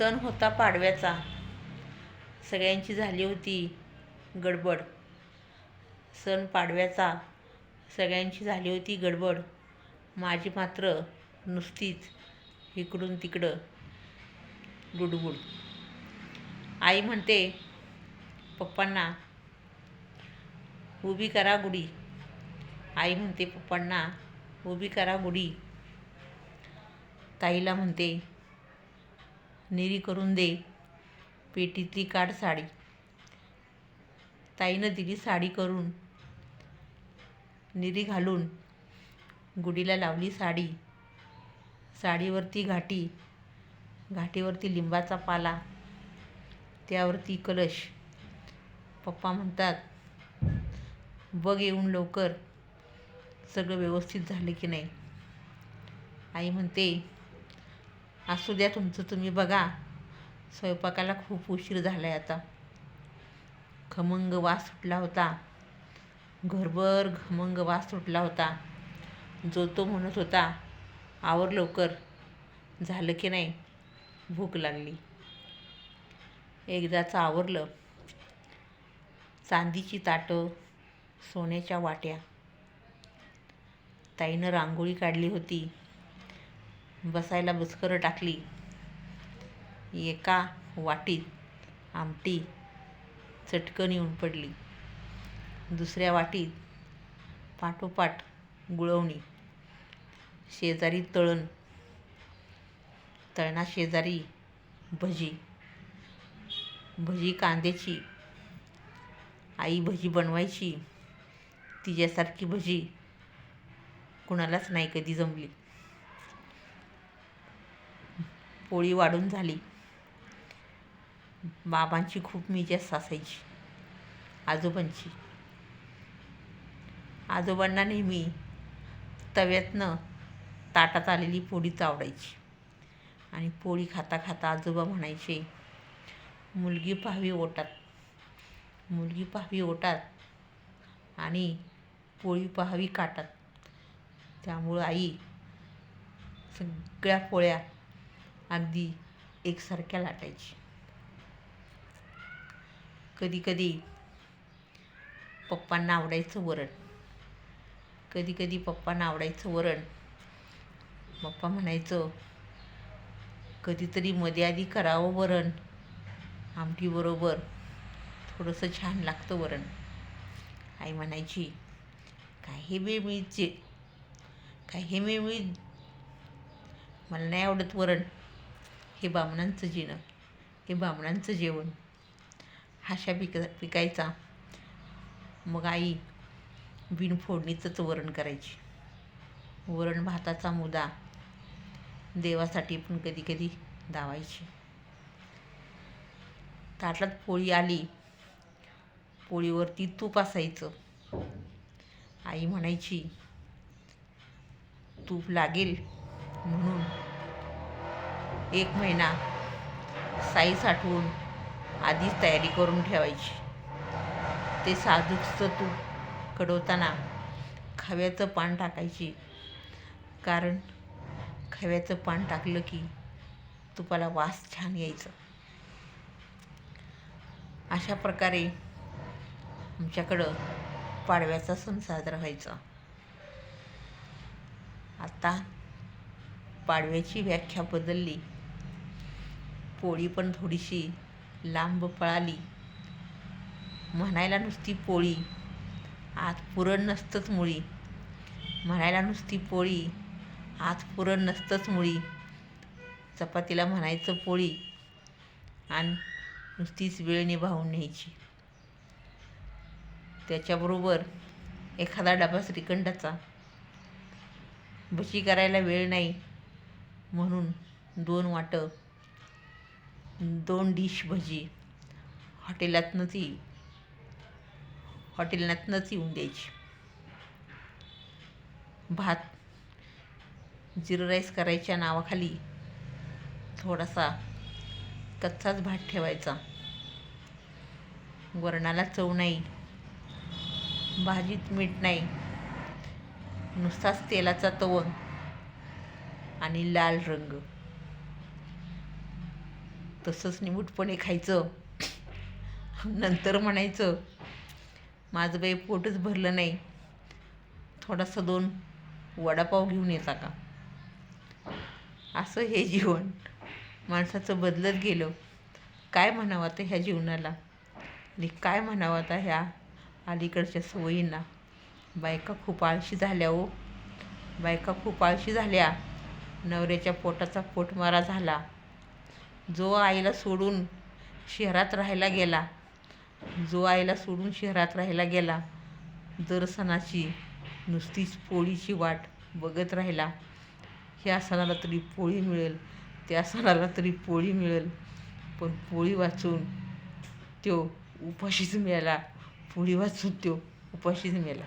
सण होता पाडव्याचा. सगळ्यांची झाली होती गडबड. सण पाडव्याचा. सगळ्यांची झाली होती गडबड. माझी मात्र नुसतीच इकडून तिकडं गुडगुड. आई म्हणते पप्पांना उभी करा गुढी. आई म्हणते पप्पांना उभी करा गुढी. ताईला म्हणते निरी करून दे. पेटीतली काढ साडी. ताईनं दिली साडी करून. निरी घालून गुढीला लावली साडी. साडीवरती घाटी. घाटीवरती लिंबाचा पाला. त्यावरती कलश. पप्पा म्हणतात बघ येऊन लवकर. सगळं व्यवस्थित झालं की नाही? आई म्हणते असू द्या तुमचं तुम्ही बघा. स्वयंपाकाला खूप उशीर झाला आहे आता. खमंग वास सुटला होता. घरभर खमंग वास सुटला होता. जो तो म्हणत होता आवर लवकर. झालं की नाही? भूक लागली. एकदाचं आवरलं. चांदीची ताटं सोन्याच्या वाट्या. ताईनं रांगोळी काढली होती. बसायला बसकरं टाकली. एका वाटीत आमटी चटकन येऊन पडली. दुसऱ्या वाटीत पाठोपाठ गुळवणी. शेजारी तळण. तळणा शेजारी भजी. भजी कांद्याची. आई भजी बनवायची. तिच्यासारखी भजी कुणालाच नाही कधी जमली. पोळी वाढून झाली. बाबांची खूप मिजास असायची. आजोबांची. आजोबांना नेहमी तव्यातनं ताटात आलेली पोळी चावडायची आणि पोळी खाता खाता आजोबा म्हणायचे मुलगी पाहावी ओटात. मुलगी पाहावी ओटात आणि पोळी पाहावी काटात. त्यामुळं आई सगळ्या पोळ्या अगदी एकसारख्या लाटायची. कधी कधी पप्पांना आवडायचं वरण. कधी कधी पप्पांना आवडायचं वरण. पप्पा म्हणायचं कधीतरी मध्ये आधी करावं वरण. आमटीबरोबर थोडंसं छान लागतं वरण. आई म्हणायची काही हे मिळचे काही हे मिळ मला नाही आवडत वरण. हे बामणांचं जिणं हे बामणांचं जेवण. हाशा पिक पिकायचा. मग आई बिन फोडणीचंच वरण करायची. वरण भाताचा मुदा देवासाठी पण कधी कधी दावायची. ताटात पोळी आली पोळीवरती तूप असायचं. आई म्हणायची तूप लागेल म्हणून एक महिना साई साठवून आधीच तयारी करून ठेवायची. ते साजूकचं तूप कडवताना खव्याचं पान टाकायची. कारण खव्याचं पान टाकलं की तुपाला वास छान यायचं. अशा प्रकारे आमच्याकडं पाडव्याचा सण साजरा व्हायचा. आता पाडव्याची व्याख्या बदलली. पोळी पण थोडीशी लांब पळाली. म्हणायला नुसती पोळी. आत पुरण नसतंच मुळी. म्हणायला नुसती पोळी. आत पुरण नसतंच मुळी. चपातीला म्हणायचं पोळी. आणि नुसतीच वेळ निभावून न्यायची. त्याच्याबरोबर एखादा डबा श्रीखंडाचा. बशी करायला वेळ नाही. म्हणून दोन वाटं दोन डिश भजी. हॉटेलातनंच येईल. हॉटेलातनंच येऊन द्यायची. भात जिरं राईस करायच्या नावाखाली थोडासा कच्चाच भात ठेवायचा. वरणाला चव नाही. भाजीत मीठ नाही. नुसताच तेलाचा तवंग आणि लाल रंग. तसंच निमूटपणे खायचं. नंतर म्हणायचं माझं बाई पोटच भरलं नाही. थोडासा दोन वडापाव घेऊन येता का? असं हे जीवन. माणसाचं बदलत गेलं. काय म्हणावं आता ह्या जीवनाला? आणि काय म्हणावं आता ह्या अलीकडच्या सवयींना? बायका खूप आळशी झाल्या हो. बायका खूप आळशी झाल्या. नवऱ्याच्या पोटाचा पोटमारा झाला. जो आईला सोडून शहरात राहायला गेला जो आईला सोडून शहरात राहायला गेला दर सणाची नुसतीच पोळीची वाट बघत राहिला. ह्या सणाला तरी पोळी मिळेल त्या सणाला तरी पोळी मिळेल. पण पोळी वाचून तो उपाशीच मिळाला पोळी वाचून तो उपाशीच मिळाला.